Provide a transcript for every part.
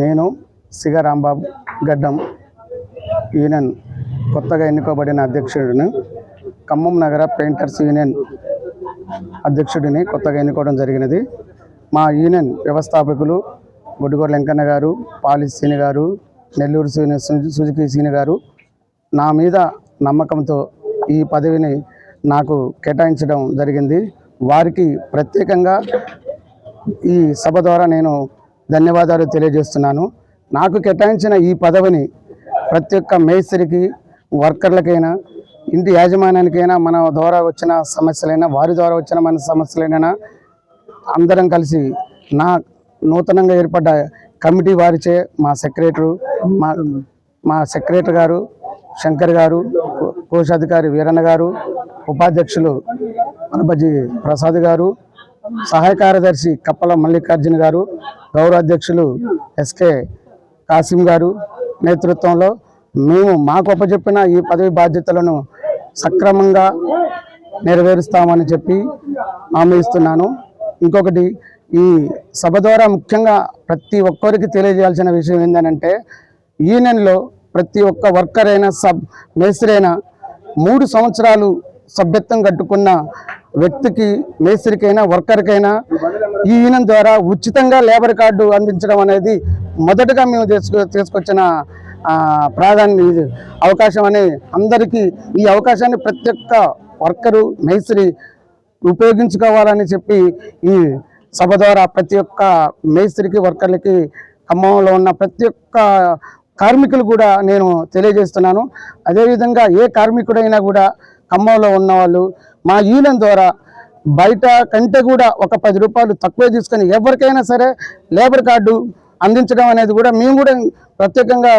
నేను సిగ రాంబాబు గడ్డం యూనియన్ కొత్తగా ఎన్నుకోబడిన అధ్యక్షుడిని. ఖమ్మం నగర పెయింటర్స్ యూనియన్ అధ్యక్షుడిని కొత్తగా ఎన్నుకోవడం జరిగినది. మా యూనియన్ వ్యవస్థాపకులు గుడ్డుగోడ వెంకన్న గారు పాలి సీని గారు నెల్లూరు సీని సుజుకి సీని గారు నా మీద నమ్మకంతో ఈ పదవిని నాకు కేటాయించడం జరిగింది. వారికి ప్రత్యేకంగా ఈ సభ ద్వారా నేను ధన్యవాదాలు తెలియజేస్తున్నాను. నాకు కేటాయించిన ఈ పదవిని ప్రతి ఒక్క మేస్త్రికి వర్కర్లకైనా ఇంటి యాజమాన్యానికైనా మన ద్వారా వచ్చిన సమస్యలైనా వారి ద్వారా వచ్చిన మన సమస్యలైనా అందరం కలిసి నా నూతనంగా ఏర్పడ్డ కమిటీ వారిచే మా సెక్రటరు మా మా సెక్రటరీ గారు శంకర్ గారు కోశాధికారి వీరన్న గారు ఉపాధ్యక్షులు అనబజి ప్రసాద్ గారు సహాయ కార్యదర్శి కప్పల మల్లికార్జున గారు గౌరవ అధ్యక్షులు ఎస్కే కాసిం గారు నేతృత్వంలో మేము మాకు అప్పచెప్పిన ఈ పదవి బాధ్యతలను సక్రమంగా నెరవేరుస్తామని చెప్పి హామీ ఇస్తున్నాను. ఇంకొకటి ఈ సభ ద్వారా ముఖ్యంగా ప్రతి ఒక్కరికి తెలియజేయాల్సిన విషయం ఏంటంటే యూనియన్లో ప్రతి ఒక్క వర్కర్ అయినా సబ్ మేస్త్రి అయినా మూడు సంవత్సరాలు సభ్యత్వం కట్టుకున్న వ్యక్తికి మేస్త్రికైనా వర్కర్కైనా ఈ ద్వారా ఉచితంగా లేబర్ కార్డు అందించడం అనేది మొదటగా మేము తీసుకు తీసుకొచ్చిన ప్రాధాన్య ఇది. అవకాశం అని అందరికీ ఈ అవకాశాన్ని ప్రతి ఒక్క వర్కరు మేస్త్రి ఉపయోగించుకోవాలని చెప్పి ఈ సభ ద్వారా ప్రతి ఒక్క మేస్త్రికి వర్కర్లకి ఖమ్మంలో ఉన్న ప్రతి ఒక్క కార్మికులు కూడా నేను తెలియజేస్తున్నాను. అదేవిధంగా ఏ కార్మికుడైనా కూడా ఖమ్మంలో ఉన్నవాళ్ళు మా యూనియన్ ద్వారా బయట కంటే కూడా ఒక పది రూపాయలు తక్కువ తీసుకొని ఎవరికైనా సరే లేబర్ కార్డు అందించడం అనేది కూడా మేము కూడా ప్రత్యేకంగా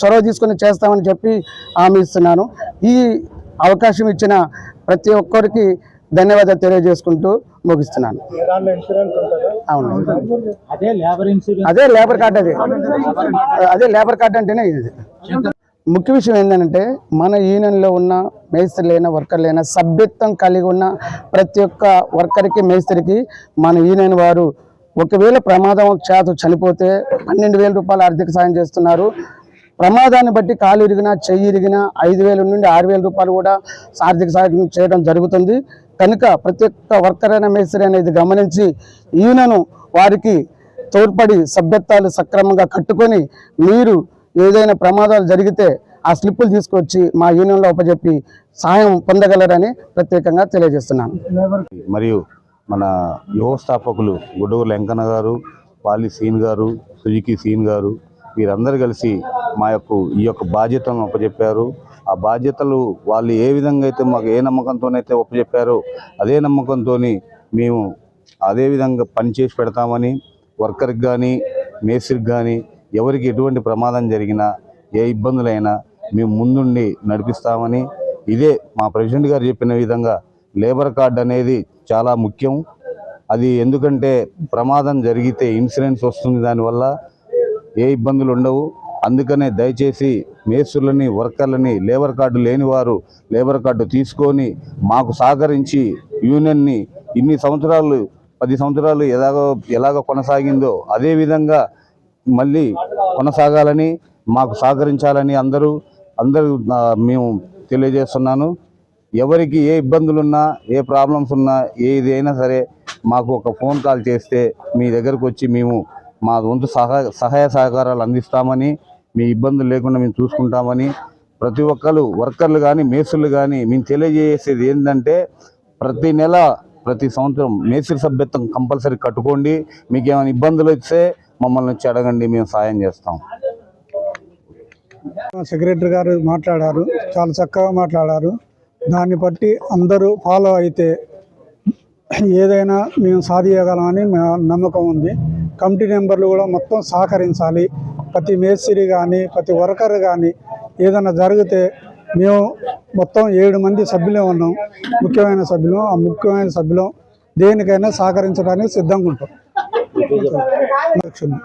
చొరవ తీసుకొని చేస్తామని చెప్పి హామీ ఇస్తున్నాను. ఈ అవకాశం ఇచ్చిన ప్రతి ఒక్కరికి ధన్యవాదాలు తెలియజేసుకుంటూ ముగిస్తున్నాను. అవును. అదే లేబర్ ఇన్సూరెన్స్. అదే లేబర్ కార్డ్ అదే. అదే లేబర్ కార్డ్ అంటేనే ఇది. ముఖ్య విషయం ఏంటంటే మన యూనియన్లో ఉన్న మేస్త్రులైనా వర్కర్లైనా సభ్యత్వం కలిగి ఉన్న ప్రతి ఒక్క వర్కర్కి మేస్త్రికి మన యూనియన్ వారు ఒకవేళ ప్రమాదం చేత చనిపోతే పన్నెండు వేల రూపాయలు ఆర్థిక సాయం చేస్తున్నారు. ప్రమాదాన్ని బట్టి కాలు ఇరిగినా చెయ్యి ఇరిగినా ఐదు వేల నుండి ఆరు వేల రూపాయలు కూడా ఆర్థిక సాయం చేయడం జరుగుతుంది. కనుక ప్రతి ఒక్క వర్కర్ అయిన మేస్త్రి అనేది గమనించి ఈయనను వారికి తోడ్పడి సభ్యత్వాలు సక్రమంగా కట్టుకొని మీరు ఏదైనా ప్రమాదాలు జరిగితే ఆ స్లిప్పులు తీసుకొచ్చి మా యూనియన్లో ఉపజెప్పి సాయం పొందగలరని ప్రత్యేకంగా తెలియజేస్తున్నాను. మరియు మన యువస్థాపకులు గుడ్డూరు వెంకన్న గారు పాలి సీన్ గారు సుజుకి సీన్ గారు వీరందరూ కలిసి మా యొక్క ఈ యొక్క బాధ్యతలను ఒప్పచెప్పారు ఆ బాధ్యతలు వాళ్ళు ఏ విధంగా అయితే మాకు ఏ నమ్మకంతోనైతే ఒప్పచెప్పారో అదే నమ్మకంతో మేము అదే విధంగా పనిచేసి పెడతామని వర్కర్కి కానీ మేస్త్రికి కానీ ఎవరికి ఎటువంటి ప్రమాదం జరిగినా ఏ ఇబ్బందులైనా మేము ముందుండి నడిపిస్తామని ఇదే మా ప్రెసిడెంట్ గారు చెప్పిన విధంగా లేబర్ కార్డు అనేది చాలా ముఖ్యం. అది ఎందుకంటే ప్రమాదం జరిగితే ఇన్సూరెన్స్ వస్తుంది దానివల్ల ఏ ఇబ్బందులు ఉండవు. అందుకనే దయచేసి మేస్త్రులని వర్కర్లని లేబర్ కార్డు లేని వారు లేబర్ కార్డు తీసుకొని మాకు సహకరించి యూనియన్ని ఇన్ని సంవత్సరాలు పది సంవత్సరాలు ఎలాగో ఎలాగ కొనసాగిందో అదే విధంగా మళ్ళీ కొనసాగాలని మాకు సహకరించాలని అందరూ అందరూ మేము తెలియజేస్తున్నాను. ఎవరికి ఏ ఇబ్బందులున్నా ఏ ప్రాబ్లమ్స్ ఉన్నా ఏదైనా సరే మాకు ఒక ఫోన్ కాల్ చేస్తే మీ దగ్గరకు వచ్చి మేము మా వంతు సహాయ సహాయ సహకారాలు అందిస్తామని మీ ఇబ్బందులు లేకుండా మేము చూసుకుంటామని ప్రతి ఒక్కరు వర్కర్లు కానీ మేసులు కానీ మేము తెలియజేసేది ఏంటంటే ప్రతి నెల ప్రతి సంవత్సరం మేస్త్రి సభ్యత్వం కంపల్సరీ కట్టుకోండి. మీకు ఏమైనా ఇబ్బందులు వస్తే మమ్మల్ని వచ్చి అడగండి మేము సాయం చేస్తాం. సెక్రటరీ గారు మాట్లాడారు చాలా చక్కగా మాట్లాడారు. దాన్ని బట్టి అందరూ ఫాలో అయితే ఏదైనా మేము సాధించగలమని మా నమ్మకం ఉంది. కమిటీ మెంబర్లు కూడా మొత్తం సహకరించాలి. ప్రతి మేస్త్రి కానీ ప్రతి వర్కర్ కానీ ఏదైనా జరిగితే మేము మొత్తం ఏడు మంది సభ్యులే ఉన్నాం. ముఖ్యమైన సభ్యులు ఆ ముఖ్యమైన సభ్యులు దేనికైనా సహకరించడానికి సిద్ధంగా ఉంటాం. అధ్యక్షులు